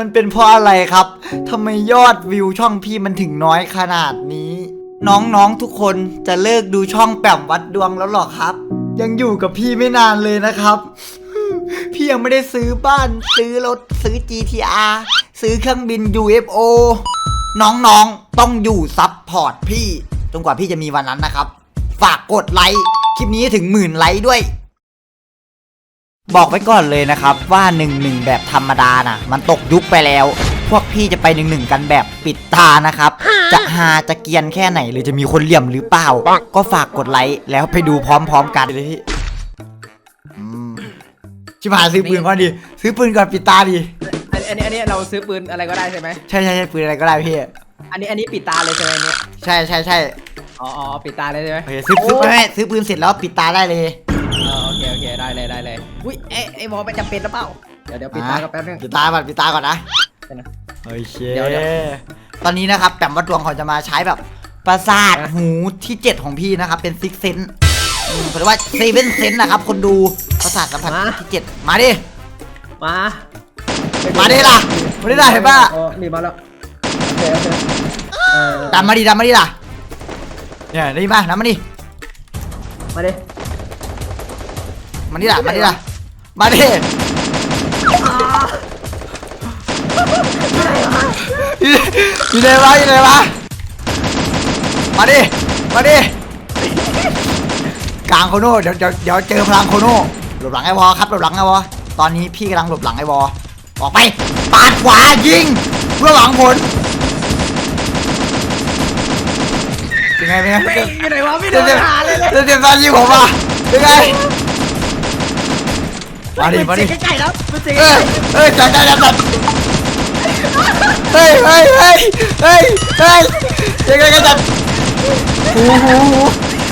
มันเป็นเพราะอะไรครับทำไมยอดวิวช่องพี่มันถึงน้อยขนาดนี้ น้องๆทุกคนจะเลิกดูช่องแปมวัดดวงแล้วหรอครับ ยังอยู่กับพี่ไม่นานเลยนะครับ พี่ยังไม่ได้ซื้อบ้าน ซื้อรถซื้อ GTR ซื้อเครื่องบิน UFO น้องๆต้องอยู่ซับพอร์ตพี่จนกว่าพี่จะมีวันนั้นนะครับ ฝากกดไลค์คลิปนี้ถึงหมื่นไลค์ด้วย บอกไว้ก่อนเลยนะครับว่า1นึแบบธรรมดานะมันตกยุคไปแล้ว พวกพี่จะไป1นึกันแบบปิดตานะครับ จะฮาจะเกรียนแค่ไหน หรือจะมีคนเหลี่ยมหรือเปล่า ก็ฝากกดไลค์แล้วไปดูพร้อมๆกันเลยพี่อืมชิบหายซื้อปืนก่อนดิซื้อปืนก่อนปิดตาดิอันอันนี้อันนี้เราซื้อปืนอะไรก็ได้ใช่ไหมใช่ใช่ใช่ปืนอะไรก็ได้พี่อันนี้อันนี้ปิดตาเลยใช่ไหมอันนี้ใช่ใช่ใช่อ๋ออ๋อปิดตาเลยใช่ไหมโอเคซื้อซื้อไม่ไม่ซื้อปืนเสร็จแล้วปิดตาได้เลยอ๋อโอเคโอเคได้เลยได้เลย อุ้ยเอ๊ะไอ้บอลไปจำเป็นหรือเปล่า เดี๋ยวเดี๋ยวปิดตาอะกันแป๊บนึง ปิดตาก่อนปิดตาก่อนนะเดี๋ยวนะโอเคเดี๋ยวเดี๋ยว ตอนนี้นะครับแปมวัดดวงเขาจะมาใช้แบบประสาทนะหูที่ 7 ของพี่นะครับ เป็นซิกเซนหรือว่าเซเว่นเซนนะครับคนดูประสาทสัมผัสที่ 7 มาดิ มามาดิล่ะมาดิล่ะเห็นปะอ๋อนี่มาแล้วโอเคโอเคเออดำมาดิดำมาดิล่ะเนี่ยนี่มาดำมาดิมาดิมาดิล่ะมาดิล่ะ มาดิอยู่ไหนวะอยู่ไหนวะมาดิมาดิกลางโคโน่เดี๋ยวเดี๋ยวเดี๋ยวเจอพลังโคโน่หลบหลังไอ้วอครับหลบหลังไอ้วอตอนนี้พี่กำลังหลบหลังไอ้วอออกไปปาดขวายิงเพื่อหวังผลเป็นไงเป็นไงไม่อยู่ไหนวะไม่เดี๋เดิยวนเดี๋ยวหาเลยเลยเดี๋ยวเดี๋ยวตอนยิงผมอะเป็นไง มาดิมาดินเสียงใกล้ๆแล้วมันเสียงเอ้ยเอ้ยจัดจัดจัดจัดเฮ้ยเฮ้ยเฮ้ยเฮ้ยเฮ้ยยังไงกันจัดหูหูหู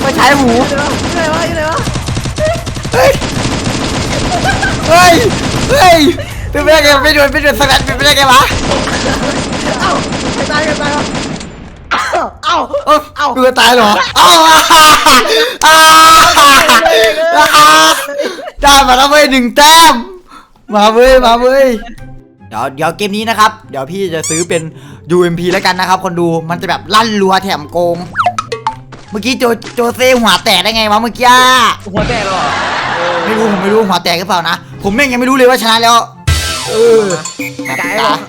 ไม่ใช้หูอยู่ไหนวะอยู่ไหนวะเฮ้ยเฮ้ยเฮ้ยเป็นไปได้ไงไม่โดนไม่โดนสักนัดเป็นไปได้ไงวะเอ้าไปตายกันตายวะเอ้าเอ้าเอ้าดูตายเหรอเอ้าอ่า ได้มาแล้วเว้ยหนึ่งแต้ม มาเว้ยมาเว้ยเดี๋ยวเดี๋ยวเกมนี้นะครับ เดี๋ยวพี่จะซื้อเป็น UMP แล้วกันนะครับ คนดูมันจะแบบลั่นรัวแถมโกง เมื่อกี้โจโจเซ่หัวแตกได้ไงวะเมื่อกี้หัวแตกแล้วเหรอไม่รู้ผมไม่รู้หัวแตกหรือเปล่านะ ผมแม่งยังไม่รู้เลยว่าชนะแล้ว เออไปกลางให้บอล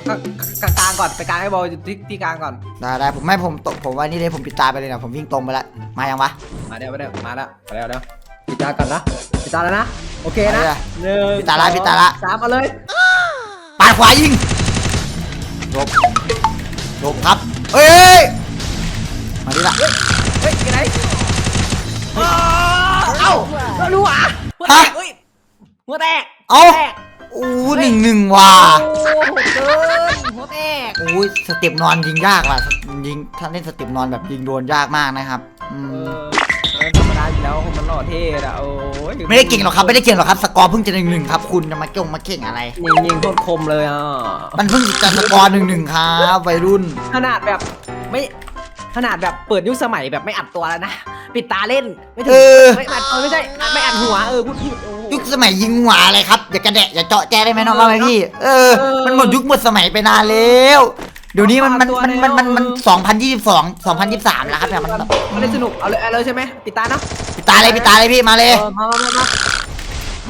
กลางกลางก่อนไปกลางให้บอลที่ที่กลางก่อนได้ได้ผมไม่ผมตกผมว่านี่เลยผมปิดตาไปเลยนะผมวิ่งตรงไปแล้วมายังวะมาเดี๋ยวมาเดี๋ยวมาแล้วมาแล้วเดี๋ยวปิด ตาก่อนนะปิดตาแล้วนะ โอเคนะเอาเลยหนึ่งปิดตาละปิดตาละ สามเอาเลยปาดขวายิงหลบหลบครับ เอ้ย มาดิละเฮ้ยยังไงเอ้าเอ้าเรารู้อะหัวแตกเฮ้ยหัวแตกเอ้าหัวแตกอู้หนึ่งหนึ่งว่ะโอ้โหเกินหัวแตกโอ้ยสเต็ปนอนยิงยากว่ะยิงถ้าเล่นสเต็ปนอนแบบยิงโดนยากมากนะครับ อืเอมาอยู่แล้วมันหล่อเท่อะโอ้ยไม่ได้เก่งหรอกครับไม่ได้เก่งหรอกครับสกอร์เพิ่งจะหนึ่งหนึ่งครับคุณจะมาเก่งมาเก่งอะไร ยิงยิงโคตรคมเลยอะมันเพิ่งจะสกอร์หนึ่งหนึ่งครับวัยรุ่น ขนาดแบบไม่ขนาดแบบเปิดยุคสมัยแบบไม่อัดตัวแล้วนะปิดตาเล่นไม่ถึเองอไม่อัดตัวไม่ใช่ไม่อัดหัวเออพูดผิดโอ้โห ยุคสมัยยิงหัวอะไรครับอย่ากระแดะอย่าเจาะแจ้ได้ไหมน้องว่าไหมพี่ เออเออมันหมดยุคหมดสมัยไปนานแล้ว เดี๋ยวนี้มันมันมันมันมันมันสองพันยี่สิบสองสองพันยี่สิบสามแล้วครับเนี่ยมันแบบมันได้สนุกเอาเลยเอาเลยใช่ไหมปิดตานะปิดตาเลยปิดตาเลยพี่มาเลย เออมามามามา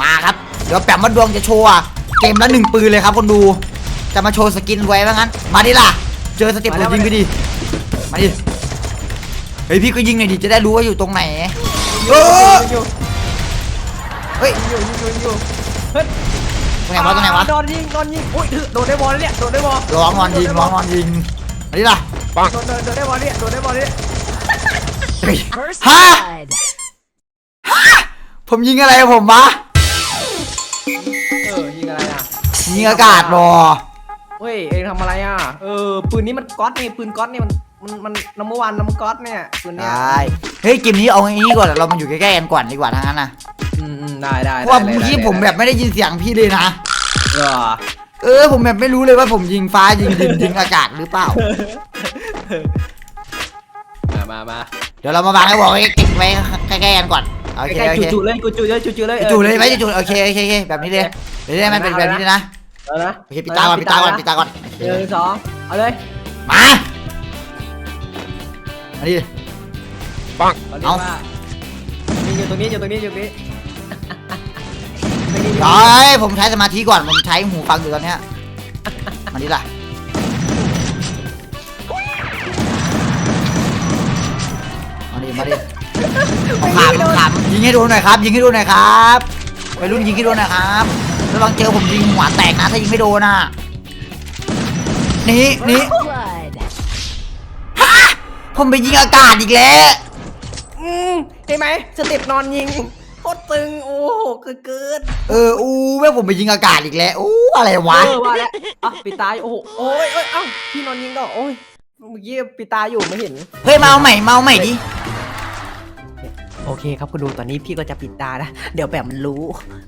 มาครับ เดี๋ยวแปมวัดดวงจะโชว์อะเกมละหนึ่งปืนเลยครับคนดู จะมาโชว์สกินไว้ว่างั้น มาดิล่ะ เจอสเต็ปตัวยิงไปดิ มาดิ เฮ้ยพี่ก็ยิงหน่อยดิ จะได้รู้ว่าอยู่ตรงไหน เออ อยู่เฮ้ย อยู่อยู่อยู่อยู่เฮ้ยต รงไหนวะตรงไหนวะโดนยิงโดนยิงอุ้ยโดนได้บอลแล้วเนี่ยโดนได้บอลร้องนอนยิงร้องนอนยิงมาดิล่ะโดนโดนโดนได้บอลเนี่ยโดนได้บอลเนี่ยเฮ้ยฮะผมยิงอะไรผมวะเออยิงอะไรอะยิงอากาศบอเฮ้ยเองทำอะไรอะเออปืนนี้มันก๊อตนี่ปืนก๊อตนี่มันมันมันน้ำมันวันน้ำก๊อตเนี่ยปืนไดเนี้ย้เฮ้ยเกมนี้เอาอย่างนี้ก่อนเรามาอยู่ใกล้ๆกันก่อนดีกว่าทั้งนั้นนะ อืมอืมได้ได้เพราะว่าได้เมื่อกี้ได้ผมแบบไม่ได้ยินเสียงพี่เลยนะเหรอเออ ผมแบบไม่รู้เลยว่าผมยิงฟ้ายิงดินยิงอากาศหรือเปล่า มามามาเดี๋ยวเรามาบางให้บอกไว้เก็บไว้ใกล้ๆกันก่อนโอเคใกล้โอๆเคจู่ๆเลยกูจู่เลยจู่ๆเลยออจู่เลยไหมจู่ๆโอเคโอเคโอเคแบบนี้เลยเดี๋ยวได้มันเป็นแบบนี้เลยนะเอานะโอเคปิดตาก่อนปิดตาก่อนปิดตาก่อนโอหนึ่งสองเอาเลยมามาดิเขาเรียกว่านี่อยู่ตรงนี้อยู่ตรงนี้อยู่ตรงนี้ตรงนี้ เฮ้ยผมใช้สมาธิก่อน ผมใช้หูฟังอยู่ตอนเนี้ยมาดิล่ะ มาดิ มาดิขำขำยิงให้ดูหน่อยครับ ยิงให้ดูหน่อยครับวัยรุ่นยิงให้ดูหน่อยครับระวังเจอผมยิงหัวแตกนะถ้ายิงไม่โดนน่ะนี่นี่ Blood. ผมไปยิงอากาศอีกแล้ว อืมเห็นไหมสเต็ปนอนยิงโค ตรตึง โอ้โหเกินเกินเอออู้แม่งผมไปยิงอากาศอีกแล้วอู้อะไรวะ เออว่าแล้วอะปิดตาอยู่โอ้โหโอ้ยโอ้ยเอ้าพี่นอนยิงก็โอ้ยเมื่อกี้ปิดตาอยู่ไม่เห็น เฮ้ยมาเอาใหม่มาเอาใหม่ดิ โอเคครับคุณดูตอนนี้พี่ก็จะปิดตานะ เดี๋ยวแบบมันรู้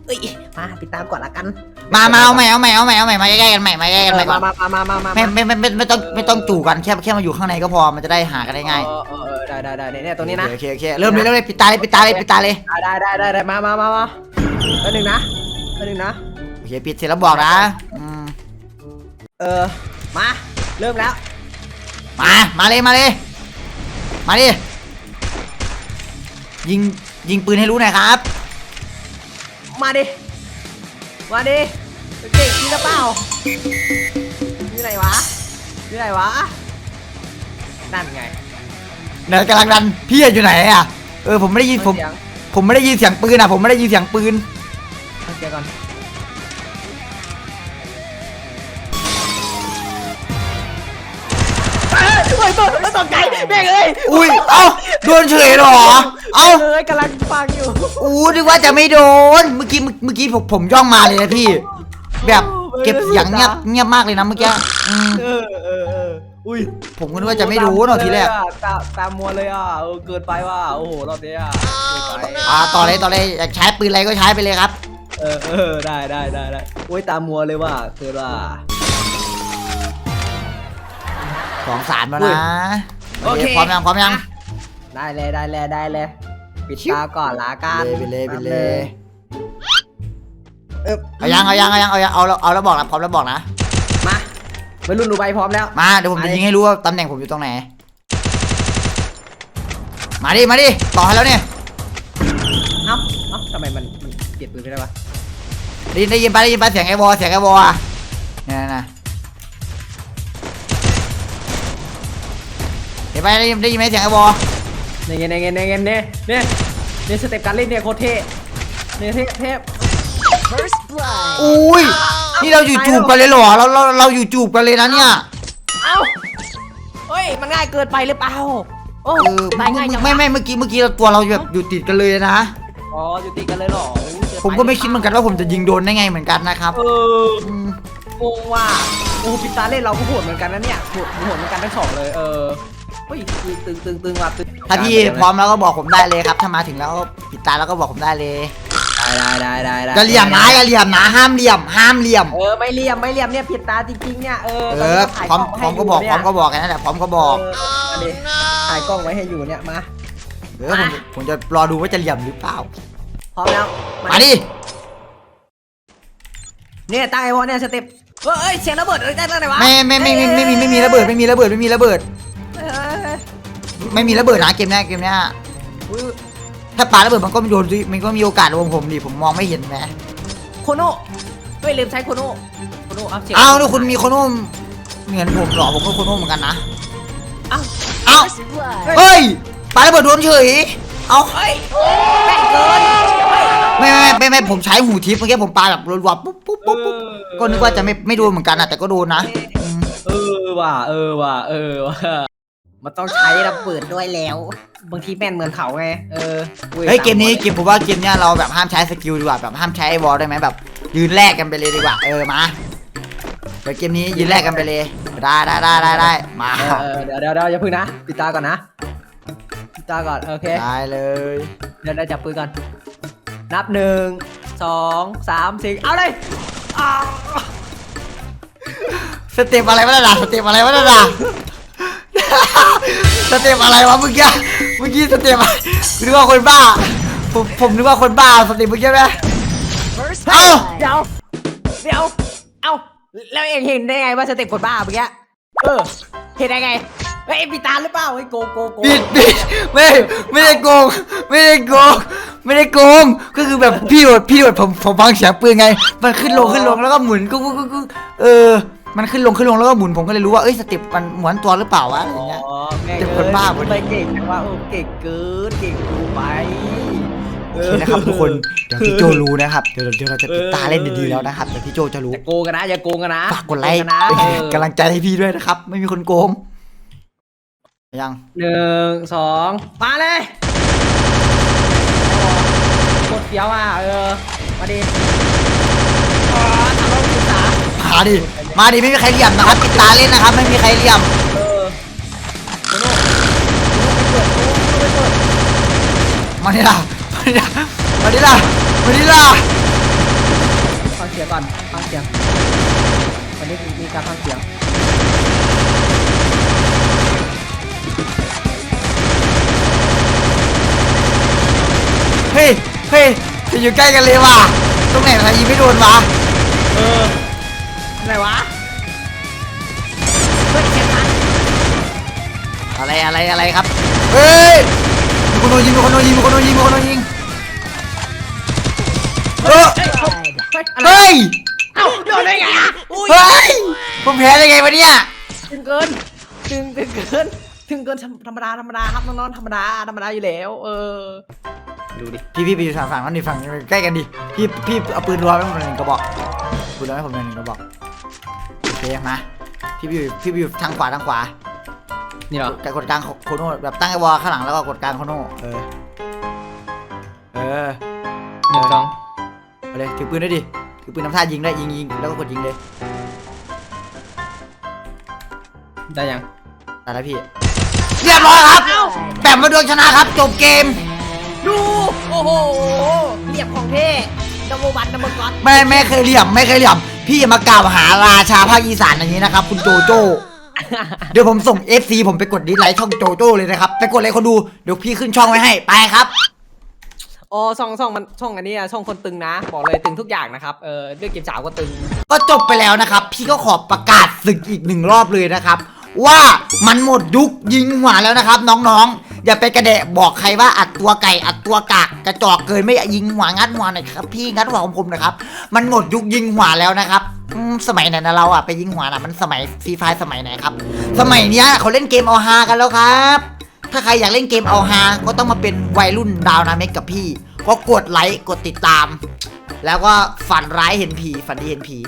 เอ้ย มาปิดตาก่อนละกันมามาเอาใหม่เอาใหม่เอาใหม่เอาใหม่มาใกล้ๆกันใหม่มาใกล้ๆกันใหม่ก่อนมามามามามาไม่ไม่ไม่ไม่ไม่ต้องไม่ต้องจู่กันแค่แค่มาอยู่ข้างในก็พอมันจะได้หากันได้ง่ายเออเออเออได้ได้ได้เนี่ยเนี่ยตรงนี้นะ โอเคโอเคโอเคเริ่มเลยเริ่มเลยปิดตาเลยปิดตาเลยปิดตาเลยได้ได้ได้ได้มามามามาอันหนึ่งนะอันหนึ่งนะ โอเคปิดเสร็จแล้วบอกนะอืมเออ มา เริ่มแล้ว มามาเลยมาเลยมาดิ ยิงยิงปืนให้รู้หน่อยครับ มาดิ มาดิเก่งจริงหรือเปล่าอยู่ไหนวะอยู่ไหนวะ นั่นไงเดี๋ยวกำลังดันพี่อะอยู่ไหนอะเออผมไม่ได้ยินผม เสียงผมไม่ได้ยินเสียงปืนอะผมไม่ได้ยินเสียงปืนเอาเสียงก่อน กตกใจแม่งเอ้ยอุ้ย เอ้า โดนเฉยเหรอ เอ้า เอ้ยกำลังฟังอยู่อู้นึกว่าจะไม่โดน เมื่อกี้ เมื่อกี้ผมผมย่องมาเลยนะพี่ แบบเก็บเสียงเงียบเงียบมากเลยนะเมื่อกี้อืมเออเออเอออุ้ยผมก็นึกว่าจะไม่รู้เนอะทีแรก ตาตามมัวเลยอะเออเกินไปว่ะโอ้โหรอบนี้อะเกินไปอ่า ต่อเลยต่อเลยอยากใช้ปืนอะไรก็ใช้ไปเลยครับ เออเออได้ได้ได้ได้โอ้ยตามมัวเลยว่ะเกินว่ะ สองสามแล้วอุ้ยนะโอเคพร้อมยังพร้อมยังได้เลยได้เลยได้เลย ปิดตาก่อนละกันไปเลยไปเลยไปเลยเออเอายังเอายังเอายังเอายังเอาแล้วเอาแล้วบอกนะพร้อมแล้วบอกนะมาวัยรุ่นดูใบพร้อมแล้วมาเดี๋ยวผมจะมาดิยิงให้รู้ว่าตำแหน่งผมอยู่ตรงไหนมาดิมาดิต่อให้แล้วเนี่ยเอ้าเอ้าทำไมมันมันเปลี่ยนปืนไม่ได้วะได้ยินได้ยินไปได้ยินไปเสียงไอ้วอเสียงไอ้วออะเนี่ยนะ เห็นไหมได้ยินได้ยินไหมเสียงไอ้วอเนี่ยเนี่ยเนี่ยเนี่ยเนี่ยเนี่ยเนี่ยสเต็ปการเล่นเนี่ยโคตรเท่เนี่ยเทพเทพ First blood. อุ้ยนี่เราอยู่จูบกันเลยเหรอเราเราเราอยู่จูบกันเลยนะเนี่ยเอ้าเฮ้ยมันง่ายเกินไปหรือเปล่าโอ้เออตายง่ายจังวะไม่ไม่เมื่อกี้เมื่อกี้เราตัวเราแบบอยู่ติดกันเลยนะอ๋ออยู่ติดกันเลยเหรอผมก็ไม่คิดเหมือนกันว่าผมจะยิงโดนได้ไงเหมือนกันนะครับเออมงงว่ะโอ้ปิดตาเล่นเราก็โหดเหมือนกันนะเนี่ยโหดโหดเหมือนกันทั้งสองเลยเออ ฮ้ยตึงตึงตึงว่ะตึงถ้าพี่พร้อมแล้วก็บอกผมได้เลยครับ ถ้ามาถึงแล้วก็ปิดตาแล้วก็บอกผมได้เลยได้ได้ได้ได้อย่าเหลี่ยมนะอย่าเหลี่ยมนะห้ามเหลี่ยม ห้ามเหลี่ยม เออไม่เหลี่ยมไม่เหลี่ยมเนี่ยผิดตาจริงๆเนี่ยเออเออพร้อมพร้อมก็บอกพร้อมก็บอกกันนั่นแหละพร้อมก็บอกเอันนี้ถ่ายกล้องไว้ให้อยู่เนี่ยมาเออผมผมจะรอดูว่าจะเหลี่ยมหรือเปล่า พร้อมแล้วมาดิเนี่ยตั้งไอ้วอลเนี่ยสเต็ปเฮ้ยเสียงระเบิดเอ้ยได้ตั้งไหนวะไม่ไม่ไม่ไม่ไม่มีไม่มีระเบิดไม่มีระเบิดไม่มีระเบิด เฮ้ยเฮ้ยเฮ้ยไม่มีระเบิดนะเกมเนี้ยเกมเนี้ยอุ้ยถ้าปาระเบิดมันก็มีโดนสิมันก็มีโอกาสโดนผมดิผมมองไม่เห็นนะโคโน่เฮ้ยลืมใช้โคโน่โคโน่เอาเสียงอ้าวนี่คุณมีโคโน่เหมือนผมเหรอผมก็โคโน่เหมือนกันนะอ้าวเอ้า First blood. เฮ้ยปาระเบิดโดนเฉยเอ้าเฮ้ยแม่งเกินเฮ้ยไม่ไม่ไม่ไม่ไม่ผมใช้หูทิพย์เมื่อกี้ผมปาแบบรัวๆปุ๊บปุ๊บปุ๊บปุ๊บก็นึกว่าจะไม่ไม่โดนเหมือนกันอะแต่ก็โดนนะอืมเออว่ะเออว่ะเออว่ะ มันต้องใช้ระเบิดด้วยแล้ว บางทีแม่นเหมือนเขาไง เอออุ้เฮ้ยเกมนี้เกมผมว่าเกมเนี้ยเราแบบห้ามใช้สกิลดีกว่าแบบห้ามใช้ไอวอลได้ไหมแบบยืนแลกกันไปเลยดีกว่าเออมาเดี๋ยวเกมนี้ยืนแลกกันไปเลยได้ได้ได้ได้ได้มาเออเออเดี๋ยวเดี๋ยวเดี๋ยวอย่าพึ่งนะปิดตาก่อนนะปิดตาก่อนโอเค ได้เลยเดี๋ยวได้จับปืนก่อน นับหนึ่งสองสามสี่เอาเลยอ้าวสเต็ปอะไรวะน่ะสเต็ปอะไรวะน่ะ สเต็ปอะไรวะเมื่อกี้เมื่อกี้สเต็ปอะไรนึกว่าคนบ้า ผมผมนึกว่าคนบ้าสเต็ปเมื่อกี้ไหม First เอ้า blood. เดี๋ยวเดี๋ยวเอาแล้วเองเห็นได้ไงว่าสเต็ปกดบ้าเมื่อกี้เออเห็นได้ไงเฮ้ยเอ็งปิดตาหรือเปล่าไอ้โกโกโกปิดปิดไม่ไม่ได้โกง ไม่ได้โกง ไม่ได้โกง ก็คือแบบพี่โดดพี่โดดผมผมฟังเสียงปืนไง มันขึ้นลงขึ้นลงแล้วก็หมุนกุ๊กกุ๊กกุ๊กกุ๊กเออ มันขึ้นลงขึ้นลงแล้วก็หมุนผมก็เลยรู้ว่าเอ้ยสเต็ปมันหมุนตัวหรือเปล่าวะอะไรอย่างเงี้ยอ๋อแม่เจ็บคนบ้าพอดีไปเก่งจังว่าโอ้เก่งเกินเก่งกูไปโอเคนะครับทุกคนเดี๋ยวพี่โจรู้นะครับเดี๋ยวเดี๋ยวเราจะปิดตาเล่นดีๆแล้วนะครับเดี๋ยวพี่โจจะรู้อย่าโกงกันนะอย่าโกงกันนะฝากกดไลค์โงกันนะเป็นเออกำลังใจให้พี่ด้วยนะครับ ไม่มีคนโกงยังหนึ่งสองมาเลยกดเฟี้ยวอะเออมาดิอ๋อทำรถศึกษา มาดิ มาดิไม่มีใครเหลี่ยมนะครับปิดตาเล่นนะครับ ไม่มีใครเหลี่ยม เออโคโน่โคโน่ไปเปิดโคโน่ไปเปิดมาดิล่ะ มาดิล่ะ มาดิล่ะ มาดิล่ะฟังเสียงก่อนฟังเสียงวันนี้มีการฟังเสียงเฮ้ยเฮ้ยจะอยู่ใกล้กันเลยว่ะ ตรงไหนมันยิงไม่โดนวะเออ ไหนวะเฮ้ยเสียงมันอะไรอะไรอะไรครับ เฮ้ยมีคนโดนยิงมีคนโดนยิงมีคนโดนยิงมีคนโดนยิงเออเฮ้ยเฮ้ยอะไรเฮ้ย เอ้าโดนได้ไงอะอุ้ยเฮ้ยผมแพ้ได้ไงวะเนี่ย ถึงเกินถึงถึงเกินถึงเกินธรรมดาธรรมดาครับน้องๆธรรมดาธรรมดาอยู่แล้ว เออ ดูดิ พี่พี่ไปอยู่ฝั่งฝั่งนั้นดิฝั่งใกล้กันดิ พี่พี่เอาปืนรัวให้ผมหนึ่งกระบอก ปืนรัวให้ผมหนึ่งกระบอก โอเคมาพี่ไปอยู่พี่ไปอยู่ทางขวาทางขวานี่เหรอกดกลางโคโน่แบบตั้งไอ้วอลข้างหลังแล้วก็กดกลางโคโน่ เออ เออหนึ่งสองเอาเลยถือปืนด้วยดิ ถือปืนทำท่ายิงได้ยิงยิงแล้วก็กดยิงเลย ได้ยังแต่แล้วพี่ เรียบร้อยครับแปมมาดวงชนะครับจบเกม ดู โอ้โห เหลี่ยมของเท่ดัมเบิลวันดัมเบิลก๊อตไม่ไม่เคยเหลี่ยมไม่เคยเหลี่ยม พี่อย่ามากล่าวหาราชาภาคอีสานอย่างนี้นะครับคุณโจโจ้ เดี๋ยวผมส่ง FC ผมไปกดดิสไลค์ช่องโจโจ้เลยนะครับ ไปกดเลยคนดู เดี๋ยวพี่ขึ้นช่องไว้ให้ ไปครับอ๋อช่องช่องมันช่องอันนี้อะช่องคนตึงนะ บอกเลยตึงทุกอย่างนะครับ เออเรื่องเกมสาวก็ตึง ก็จบไปแล้วนะครับ พี่ก็ขอประกาศศึกอีกหนึ่งรอบเลยนะครับ ว่ามันหมดยุคยิงหัวแล้วนะครับ น้องๆ อย่าไปกระเดะบอกใครว่าอัดตัวไก่อัดตัวกากกระจอกเกินไม่ยิงหัวงัดหัวหน่อยครับพี่งัดหัวของผมนะครับ มันหมดยุคยิงหัวแล้วนะครับสมัยไหนนะเราอะไปยิงหัวนะมันสมัยฟรีไฟสมัยไหนครับ สมัยเนี้ยเขาเล่นเกมเอาฮากันแล้วครับ ถ้าใครอยากเล่นเกมเอาฮาก็ต้องมาเป็นวัยรุ่นดาวนาเมกกับพี่ ก็กดไลค์กดติดตาม แล้วก็ฝันร้ายเห็นผีฝันดีเห็นผี